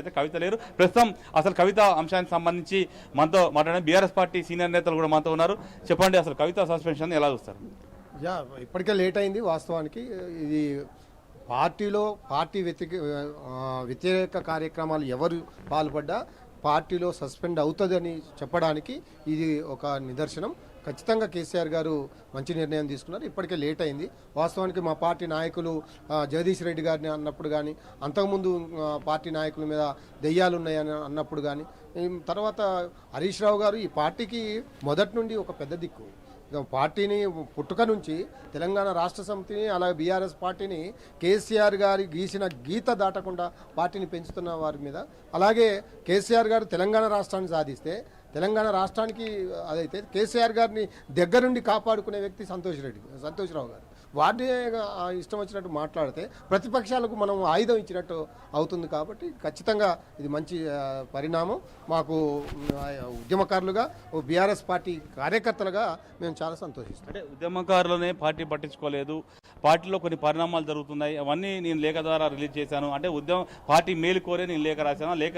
అయితే కవిత లేరు. ప్రస్తుతం అసలు కవిత అంశానికి సంబంధించి మనతో మాట్లాడిన బీఆర్ఎస్ పార్టీ సీనియర్ నేతలు కూడా మనతో ఉన్నారు. చెప్పండి అసలు కవిత సస్పెన్షన్ ఎలా చూస్తారు? యా ఇప్పటికే లేట్ అయింది వాస్తవానికి. ఇది పార్టీలో పార్టీ వ్యతిరేక వ్యతిరేక కార్యక్రమాలు ఎవరు పాల్పడ్డా పార్టీలో సస్పెండ్ అవుతుందని చెప్పడానికి ఇది ఒక నిదర్శనం. ఖచ్చితంగా కేసీఆర్ గారు మంచి నిర్ణయం తీసుకున్నారు. ఇప్పటికే లేట్ అయింది. వాస్తవానికి మా పార్టీ నాయకులు జగదీష్ రెడ్డి గారిని అన్నప్పుడు కానీ అంతకుముందు పార్టీ నాయకుల మీద దెయ్యాలు ఉన్నాయని అన్నప్పుడు కానీ తర్వాత హరీష్ రావు గారు ఈ పార్టీకి మొదటి నుండి ఒక పెద్ద దిక్కు. పార్టీని పుట్టుక నుంచి తెలంగాణ రాష్ట్ర సమితిని అలాగే బీఆర్ఎస్ పార్టీని కేసీఆర్ గారి గీసిన గీత దాటకుండా పార్టీని పెంచుతున్న వారి మీద. అలాగే కేసీఆర్ గారు తెలంగాణ రాష్ట్రాన్ని సాధిస్తే తెలంగాణ రాష్ట్రానికి అదైతే కేసీఆర్ గారిని దగ్గరుండి కాపాడుకునే వ్యక్తి సంతోష్ రెడ్డి సంతోష్రావు గారు. ఆ, ఇష్టం వచ్చినట్టు మాట్లాడితే ప్రతిపక్షాలకు మనం ఆయుధం ఇచ్చినట్టు అవుతుంది కాబట్టి ఖచ్చితంగా ఇది మంచి పరిణామం. మాకు ఉద్యమకారులుగా ఓ బీఆర్ఎస్ పార్టీ కార్యకర్తలుగా మేము చాలా సంతోషిస్తాం. అంటే ఉద్యమకారులనే పార్టీ పట్టించుకోలేదు. పార్టీలో కొన్ని పరిణామాలు జరుగుతున్నాయి. అవన్నీ నేను లేఖ ద్వారా రిలీజ్ చేశాను. అంటే ఉద్యమ పార్టీ మేలు కోరే నేను లేఖ రాశాను. లేఖ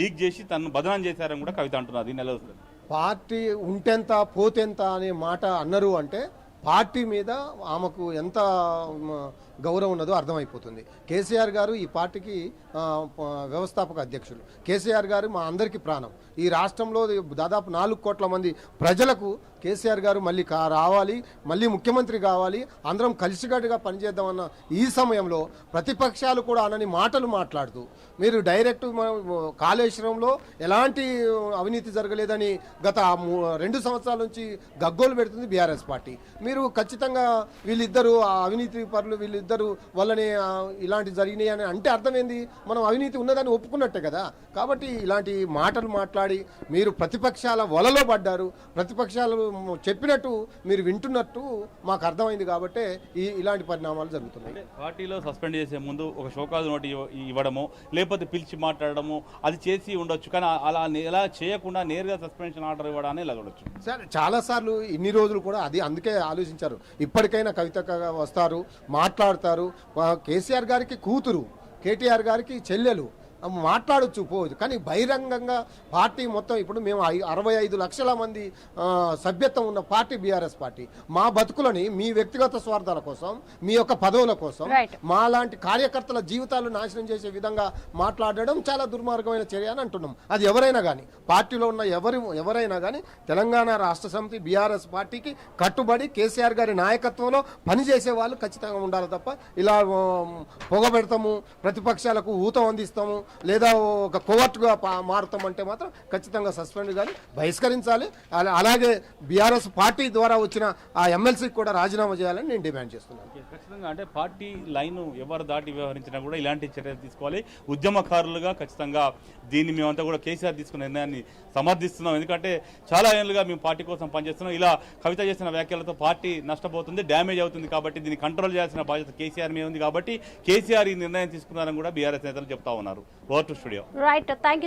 లీక్ చేసి తను బదనాం చేశారని కూడా కవిత అంటున్నారు. చూస్తారు పార్టీ ఉంటెంత పోతెంత అనే మాట అన్నారు అంటే పార్టీ మీద ఆమెకు ఎంత గౌరవం ఉన్నదో అర్థమైపోతుంది. కేసీఆర్ గారు ఈ పార్టీకి వ్యవస్థాపక అధ్యక్షులు. కేసీఆర్ గారు మా అందరికీ ప్రాణం. ఈ రాష్ట్రంలో దాదాపు నాలుగు కోట్ల మంది ప్రజలకు కేసీఆర్ గారు మళ్ళీ కా రావాలి మళ్ళీ ముఖ్యమంత్రి కావాలి అందరం కలిసికట్టుగా పనిచేద్దామన్న ఈ సమయంలో ప్రతిపక్షాలు కూడా అనని మాటలు మాట్లాడుతూ మీరు డైరెక్ట్ కాళేశ్వరంలో ఎలాంటి అవినీతి జరగలేదని గత మూ- రెండు సంవత్సరాల నుంచి గగ్గోలు పెడుతుంది బీఆర్ఎస్ పార్టీ. మీరు ఖచ్చితంగా వీళ్ళిద్దరూ ఆ అవినీతి పరులు వీళ్ళిద్దరు వల్లనే ఇలాంటి జరిగినాయి అని అంటే అర్థమైంది. మనం అవినీతి ఉన్నదని ఒప్పుకున్నట్టే కదా. కాబట్టి ఇలాంటి మాటలు మాట్లాడి మీరు ప్రతిపక్షాల వలలో పడ్డారు ప్రతిపక్షాలు చెప్పినట్టు మీరు వింటున్నట్టు మాకు అర్థమైంది కాబట్టే ఈ ఇలాంటి పరిణామాలు జరుగుతున్నాయి. పార్టీలో సస్పెండ్ చేసే ముందు ఒక షోకాజ్ నోటి ఇవ్వ- ఇవ్వడము లేకపోతే పిలిచి మాట్లాడడము అది చేసి ఉండొచ్చు. కానీ అలా ఎలా చేయకుండా నేరుగా సస్పెన్షన్ ఆర్డర్ ఇవ్వడాన్ని ఇలా చూడొచ్చు. సరే చాలాసార్లు ఇన్ని రోజులు కూడా అది అందుకే ఆలోచించారు. ఇప్పటికైనా కవిత వస్తారు మాట్లాడతారు. కేసీఆర్ గారికి కూతురు కేటీఆర్ గారికి చెల్లెలు మాట్లాడొచ్చు పోవచ్చు. కానీ బహిరంగంగా పార్టీ మొత్తం ఇప్పుడు మేము అరవై ఐదు లక్షల మంది సభ్యత్వం ఉన్న పార్టీ బీఆర్ఎస్ పార్టీ. మా బతుకులని మీ వ్యక్తిగత స్వార్థాల కోసం మీ యొక్క పదవుల కోసం. మా లాంటి కార్యకర్తల జీవితాలు నాశనం చేసే విధంగా మాట్లాడడం చాలా దుర్మార్గమైన చర్య అని అంటున్నాం. అది ఎవరైనా కానీ పార్టీలో ఉన్న ఎవరు ఎవరైనా కానీ తెలంగాణ రాష్ట్ర సమితి బీఆర్ఎస్ పార్టీకి కట్టుబడి కేసీఆర్ గారి నాయకత్వంలో పనిచేసే వాళ్ళు ఖచ్చితంగా ఉండాలి తప్ప ఇలా పొగబెడతాము ప్రతిపక్షాలకు ఊతం అందిస్తాము లేదా ఒక కోవర్ట్గా మారుతామంటే మాత్రం ఖచ్చితంగా సస్పెండ్ కానీ బహిష్కరించాలి. అలా- అలాగే బీఆర్ఎస్ పార్టీ ద్వారా వచ్చిన ఆ ఎమ్మెల్సీకి కూడా రాజీనామా చేయాలని నేను డిమాండ్ చేస్తున్నాను. ఖచ్చితంగా అంటే పార్టీ లైన్ ఎవరు దాటి వ్యవహరించినా కూడా ఇలాంటి చర్యలు తీసుకోవాలి. ఉద్యమకారులుగా ఖచ్చితంగా దీన్ని మేమంతా కూడా కేసీఆర్ తీసుకున్న నిర్ణయాన్ని సమర్థిస్తున్నాం. ఎందుకంటే చాలా ఏళ్ళుగా మేము పార్టీ కోసం పనిచేస్తున్నాం. ఇలా కవిత చేసిన వ్యాఖ్యలతో పార్టీ నష్టపోతుంది డ్యామేజ్ అవుతుంది కాబట్టి దీన్ని కంట్రోల్ చేయాల్సిన బాధ్యత కేసీఆర్ మీద ఉంది కాబట్టి కేసీఆర్ ఈ నిర్ణయం తీసుకున్నారని కూడా బీఆర్ఎస్ నేతలు చెప్తా ఉన్నారు. Go to studio. Right. Thank you.